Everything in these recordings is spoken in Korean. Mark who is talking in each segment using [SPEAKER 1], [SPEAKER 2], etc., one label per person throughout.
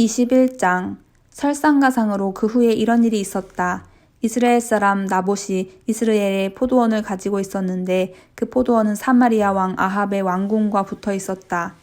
[SPEAKER 1] 21장 설상가상으로 그 후에 이런 일이 있었다. 이스라엘 사람 나봇이 이스라엘에 포도원을 가지고 있었는데 그 포도원은 사마리아 왕 아합의 왕궁과 붙어 있었다.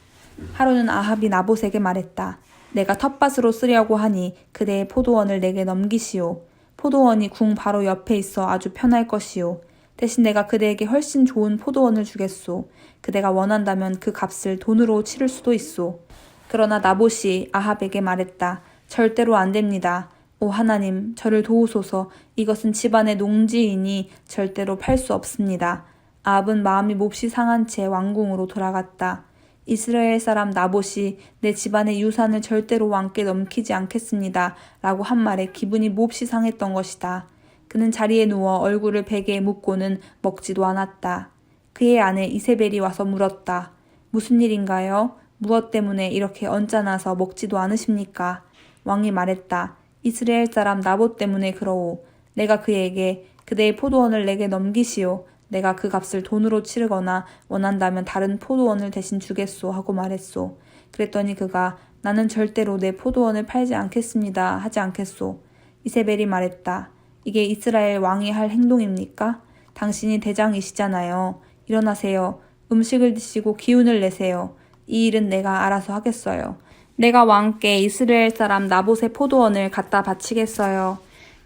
[SPEAKER 1] 하루는 아합이 나봇에게 말했다. 내가 텃밭으로 쓰려고 하니 그대의 포도원을 내게 넘기시오. 포도원이 궁 바로 옆에 있어 아주 편할 것이오. 대신 내가 그대에게 훨씬 좋은 포도원을 주겠소. 그대가 원한다면 그 값을 돈으로 치를 수도 있소. 그러나 나봇이 아합에게 말했다. 절대로 안 됩니다. 오 하나님, 저를 도우소서. 이것은 집안의 농지이니 절대로 팔 수 없습니다. 아합은 마음이 몹시 상한 채 왕궁으로 돌아갔다. 이스라엘 사람 나봇이 내 집안의 유산을 절대로 왕께 넘기지 않겠습니다. 라고 한 말에 기분이 몹시 상했던 것이다. 그는 자리에 누워 얼굴을 베개에 묻고는 먹지도 않았다. 그의 아내 이세벨이 와서 물었다. 무슨 일인가요? 무엇 때문에 이렇게 언짢아서 먹지도 않으십니까? 왕이 말했다. 이스라엘 사람 나봇 때문에 그러오. 내가 그에게 그대의 포도원을 내게 넘기시오. 내가 그 값을 돈으로 치르거나 원한다면 다른 포도원을 대신 주겠소 하고 말했소. 그랬더니 그가 나는 절대로 내 포도원을 팔지 않겠습니다 하지 않겠소. 이세벨이 말했다. 이게 이스라엘 왕이 할 행동입니까? 당신이 대장이시잖아요. 일어나세요. 음식을 드시고 기운을 내세요. 이 일은 내가 알아서 하겠어요. 내가 왕께 이스라엘 사람 나봇의 포도원을 갖다 바치겠어요.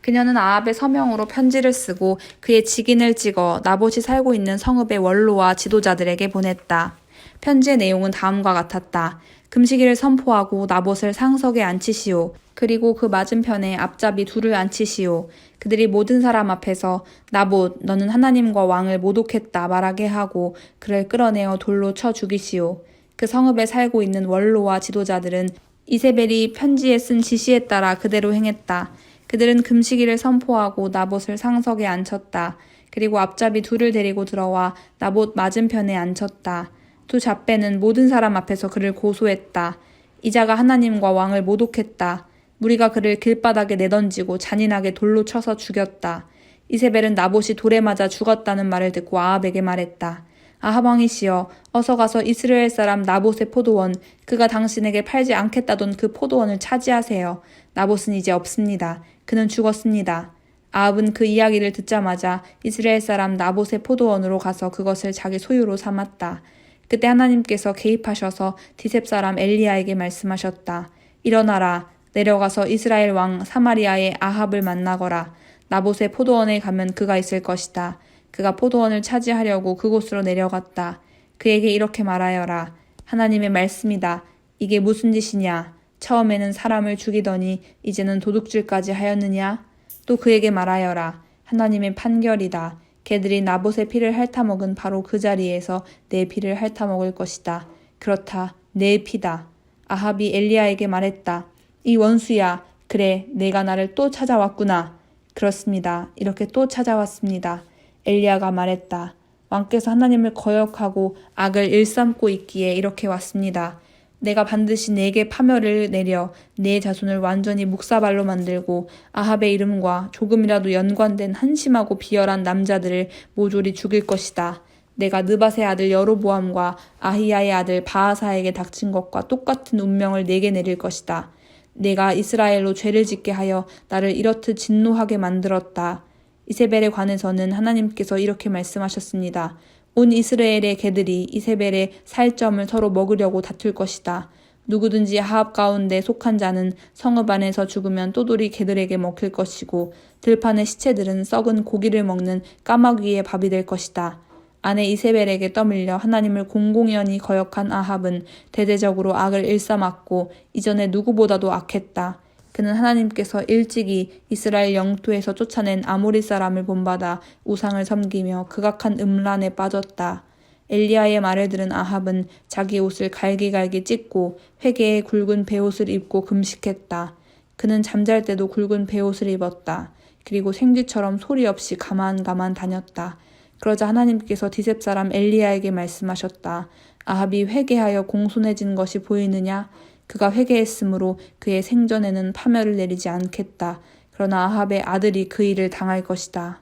[SPEAKER 1] 그녀는 아합의 서명으로 편지를 쓰고 그의 직인을 찍어 나봇이 살고 있는 성읍의 원로와 지도자들에게 보냈다. 편지의 내용은 다음과 같았다. 금식일을 선포하고 나봇을 상석에 앉히시오. 그리고 그 맞은편에 앞잡이 둘을 앉히시오. 그들이 모든 사람 앞에서 나봇, 너는 하나님과 왕을 모독했다 말하게 하고 그를 끌어내어 돌로 쳐 죽이시오. 그 성읍에 살고 있는 원로와 지도자들은 이세벨이 편지에 쓴 지시에 따라 그대로 행했다. 그들은 금식일을 선포하고 나봇을 상석에 앉혔다. 그리고 앞잡이 둘을 데리고 들어와 나봇 맞은편에 앉혔다. 두 잡배는 모든 사람 앞에서 그를 고소했다. 이자가 하나님과 왕을 모독했다. 무리가 그를 길바닥에 내던지고 잔인하게 돌로 쳐서 죽였다. 이세벨은 나봇이 돌에 맞아 죽었다는 말을 듣고 아합에게 말했다. 아하방이시여 어서 가서 이스라엘 사람 나봇의 포도원 그가 당신에게 팔지 않겠다던 그 포도원을 차지하세요. 나봇은 이제 없습니다. 그는 죽었습니다. 아합은 그 이야기를 듣자마자 이스라엘 사람 나봇의 포도원으로 가서 그것을 자기 소유로 삼았다. 그때 하나님께서 개입하셔서 디셉 사람 엘리야에게 말씀하셨다. 일어나라. 내려가서 이스라엘 왕 사마리아의 아합을 만나거라. 나봇의 포도원에 가면 그가 있을 것이다. 그가 포도원을 차지하려고 그곳으로 내려갔다. 그에게 이렇게 말하여라. 하나님의 말씀이다. 이게 무슨 짓이냐? 처음에는 사람을 죽이더니 이제는 도둑질까지 하였느냐? 또 그에게 말하여라. 하나님의 판결이다. 개들이 나봇의 피를 핥아먹은 바로 그 자리에서 내 피를 핥아먹을 것이다. 그렇다. 내 피다. 아합이 엘리야에게 말했다. 이 원수야. 그래, 내가 나를 또 찾아왔구나. 그렇습니다. 이렇게 또 찾아왔습니다. 엘리야가 말했다. 왕께서 하나님을 거역하고 악을 일삼고 있기에 이렇게 왔습니다. 내가 반드시 내게 파멸을 내려 내 자손을 완전히 묵사발로 만들고 아합의 이름과 조금이라도 연관된 한심하고 비열한 남자들을 모조리 죽일 것이다. 내가 느바의 아들 여로보암과 아히야의 아들 바하사에게 닥친 것과 똑같은 운명을 내게 내릴 것이다. 내가 이스라엘로 죄를 짓게 하여 나를 이렇듯 진노하게 만들었다. 이세벨에 관해서는 하나님께서 이렇게 말씀하셨습니다. 온 이스라엘의 개들이 이세벨의 살점을 서로 먹으려고 다툴 것이다. 누구든지 하합 가운데 속한 자는 성읍 안에서 죽으면 또돌이 개들에게 먹힐 것이고 들판의 시체들은 썩은 고기를 먹는 까마귀의 밥이 될 것이다. 아내 이세벨에게 떠밀려 하나님을 공공연히 거역한 아합은 대대적으로 악을 일삼았고 이전에 누구보다도 악했다. 그는 하나님께서 일찍이 이스라엘 영토에서 쫓아낸 아모리 사람을 본받아 우상을 섬기며 극악한 음란에 빠졌다. 엘리야의 말을 들은 아합은 자기 옷을 갈기갈기 찢고 회개에 굵은 베옷을 입고 금식했다. 그는 잠잘 때도 굵은 베옷을 입었다. 그리고 생쥐처럼 소리 없이 가만가만 다녔다. 그러자 하나님께서 디셉 사람 엘리야에게 말씀하셨다. 아합이 회개하여 공손해진 것이 보이느냐? 그가 회개했으므로 그의 생전에는 파멸을 내리지 않겠다. 그러나 아합의 아들이 그 일을 당할 것이다.